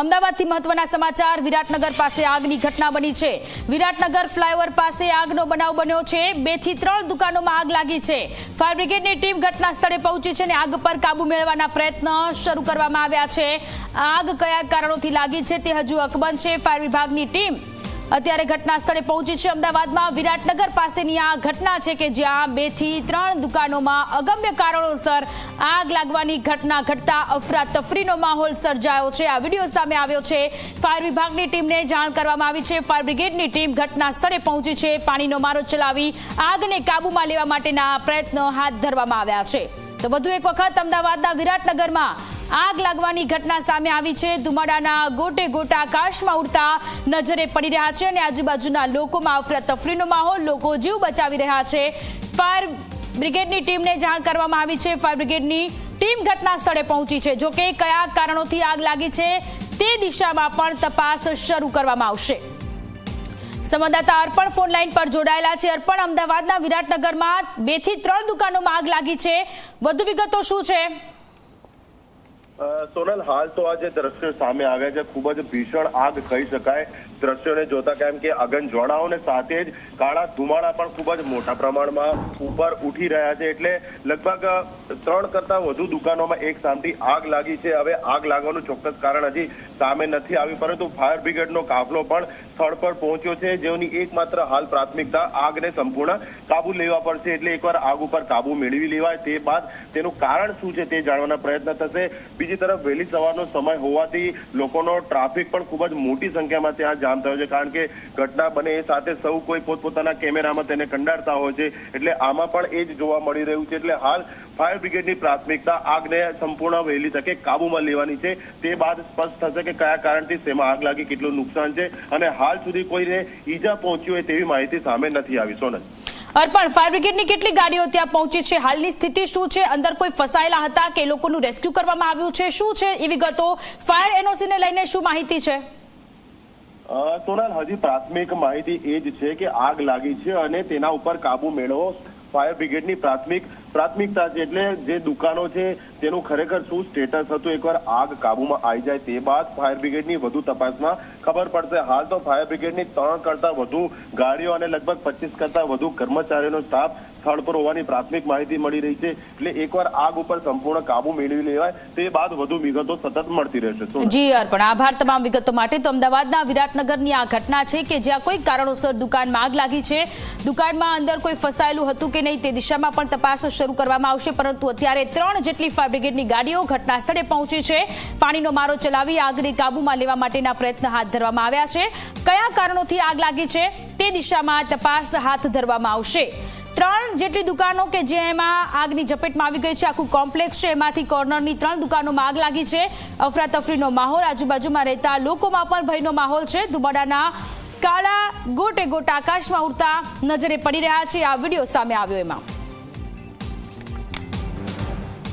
અમદાવાદથી મહત્વના સમાચાર, વિરાટનગર પાસે આગની ઘટના બની છે. વિરાટનગર ફ્લાયઓવર પાસે આગનો બનાવ બન્યો છે. બેથી ત્રણ દુકાનોમાં આગ લાગી છે. ફાયર બ્રિગેડની ટીમ ઘટના સ્થળે પહોંચી છે અને આગ પર કાબુ મેળવવાના પ્રયત્ન શરૂ કરવામાં આવ્યા છે. આગ કયા કારણોથી લાગી છે તે હજુ અકબંધ છે. ફાયર વિભાગની ટીમ અત્યારે ઘટના સ્થળે પહોંચી છે અમદાવાદમાં. વિરાટનગર પાસેની આ ઘટના છે કે જ્યાં બેથી ત્રણ દુકાનોમાં અગમ્ય કારણોસર આગ લાગવાની ઘટના ઘટતા અફરાતફરીનો માહોલ સર્જાયો છે. આ વીડિયો સામે આવ્યો છે. ફાયર વિભાગની ટીમને જાણ કરવામાં આવી છે. ફાયર બ્રિગેડની ટીમ ઘટના સ્થળે પહોંચી છે. પાણીનો મારો ચલાવી આગને કાબૂમાં લેવા માટેના પ્રયત્નો હાથ ધરવામાં આવ્યા છે. તો વધુ એક વખત અમદાવાદના વિરાટનગરમાં આગ લાગવાની ઘટના સામે આવી છે. ધુમાડાના ગોટે ગોટા આકાશમાં ઉડતા નજરે પડી રહ્યા છે અને આજુબાજુના લોકોમાં અફરાતફરીનો માહોલ, લોકો જીવ બચાવી રહ્યા છે. ફાયર બ્રિગેડની ટીમને જાણ કરવામાં આવી છે. ફાયર બ્રિગેડની ટીમ ઘટના સ્થળે પહોંચી છે. જો કે કયા કારણોથી આગ લાગી છે તે દિશામાં પણ તપાસ શરૂ કરવામાં આવશે. સંવાદદાતા અર્પણ ફોન લાઈન પર જોડાયેલા છે. અર્પણ, અમદાવાદના વિરાટનગરમાં બેથી ત્રણ દુકાનોમાં આગ લાગી છે. વધુ વિગતો શું છે? સોનલ, હાલ તો આ જે દ્રશ્યો સામે આવ્યા છે, ખૂબ જ ભીષણ આગ કહી શકાય. દ્રશ્યોને જોતા કેમ કે અગન સાથે જ કાળા ધુમાડા પણ ખૂબ જ મોટા પ્રમાણમાં ઉપર ઉઠી રહ્યા છે. એટલે લગભગ ત્રણ કરતા વધુ દુકાનોમાં એક સામથી આગ લાગી છે. હવે આગ લાગવાનું ચોક્કસ કારણ હજી સામે નથી આવ્યું, પરંતુ ફાયર બ્રિગેડનો કાફલો પણ સ્થળ પર પહોંચ્યો છે. જેઓની એકમાત્ર હાલ પ્રાથમિકતા આગને સંપૂર્ણ કાબુ લેવા પડશે એટલે એકવાર આગ ઉપર કાબુ મેળવી લેવાય તે બાદ તેનું કારણ શું છે તે જાણવાના પ્રયત્ન થશે. બીજી તરફ વહેલી સવારનો સમય હોવાથી લોકોનો ટ્રાફિક પણ ખૂબ જ મોટી સંખ્યામાં ત્યાં જામ થયો છે. કારણ કે ઘટના બને એ સાથે સૌ કોઈ પોતપોતાના કેમેરામાં તેને કંડારતા હોય છે. એટલે આમાં પણ એ જ જોવા મળી રહ્યું છે. એટલે હાલ ફાયર બ્રિગેડની પ્રાથમિકતા આગને સંપૂર્ણ વહેલી તકે કાબૂમાં લેવાની છે. તે બાદ સ્પષ્ટ થશે કે કયા કારણથી તેમાં આગ લાગી, કેટલું નુકસાન છે અને હાલ સુધી કોઈને ઈજા પહોંચી હોય તેવી માહિતી સામે નથી આવી. સોનલ. અર્પણ ફાયર બ્રિગેડની કેટલી ગાડીઓ ત્યાં પહોંચી છે? હાલની સ્થિતિ શું છે? અંદર કોઈ ફસાયેલા હતા કે લોકોનું રેસ્ક્યુ કરવામાં આવ્યું છે? શું છે એ વિગતો? ફાયર એનઓસીને લઈને શું માહિતી છે? સોનલ, હજી પ્રાથમિક માહિતી એ જ છે કે આગ લાગી છે અને તેના ઉપર કાબુ મેળવો. ફાયર બ્રિગેડની પ્રાથમિક પ્રાથમિકતા છે એટલે જે દુકાનો છે, તેનું ખરેખર શું સ્ટેટસ હતું? એકવાર આગ કાબુમાં આવી જાય તે બાદ ફાયર બ્રિગેડની વધુ તપાસમાં ખબર પડશે. હાલ તો ફાયર બ્રિગેડની ત્રણ કરતા વધુ ગાડીઓ અને લગભગ પચીસ કરતા વધુ કર્મચારીઓનો સ્ટાફ સ્થળ પર હોવાની પ્રાથમિક માહિતી મળી રહી છે. એટલે એકવાર આગ ઉપર સંપૂર્ણ કાબુ મેળવી લેવાય, તે બાદ વધુ વિગતો સતત મળતી રહેશે. જી, અર્પણ. આભાર તમામ વિગતો માટે. તો અમદાવાદના વિરાટનગરની આ ઘટના છે કે જ્યાં કોઈ કારણોસર દુકાનમાં આગ લાગી છે. દુકાનમાં અંદર કોઈ ફસાયેલું હતું કે નહીં તે દિશામાં પણ તપાસ શરૂ કરવામાં આવશે, પરંતુ અત્યારે ત્રણ જેટલી ફાયર બ્રિગેડની ગાડીઓ ઘટના સ્થળે પહોંચી છે. પાણીનો મારો ચલાવી આગને કાબુમાં લેવા માટેના પ્રયત્ન હાથ ધરવામાં આવ્યા છે. કયા કારણોથી આગ લાગી છે, તે દિશામાં તપાસ હાથ ધરવામાં આવશે. ત્રણ જેટલી દુકાનો કે જેમાં આગની ઝપેટમાં આવી ગઈ છે, આખું કોમ્પ્લેક્સ છે, એમાંથી કોર્નરની ત્રણ દુકાનોમાં આગ લાગી છે. અફરાતફરીનો માહોલ, આજુબાજુમાં રહેતા લોકોમાં પણ ભયનો માહોલ છે. દુબાડાના કાળા ગોટે ગોટ આકાશમાં ઉડતા નજરે પડી રહ્યા છે. આ વીડિયો સામે આવ્યો એમાં.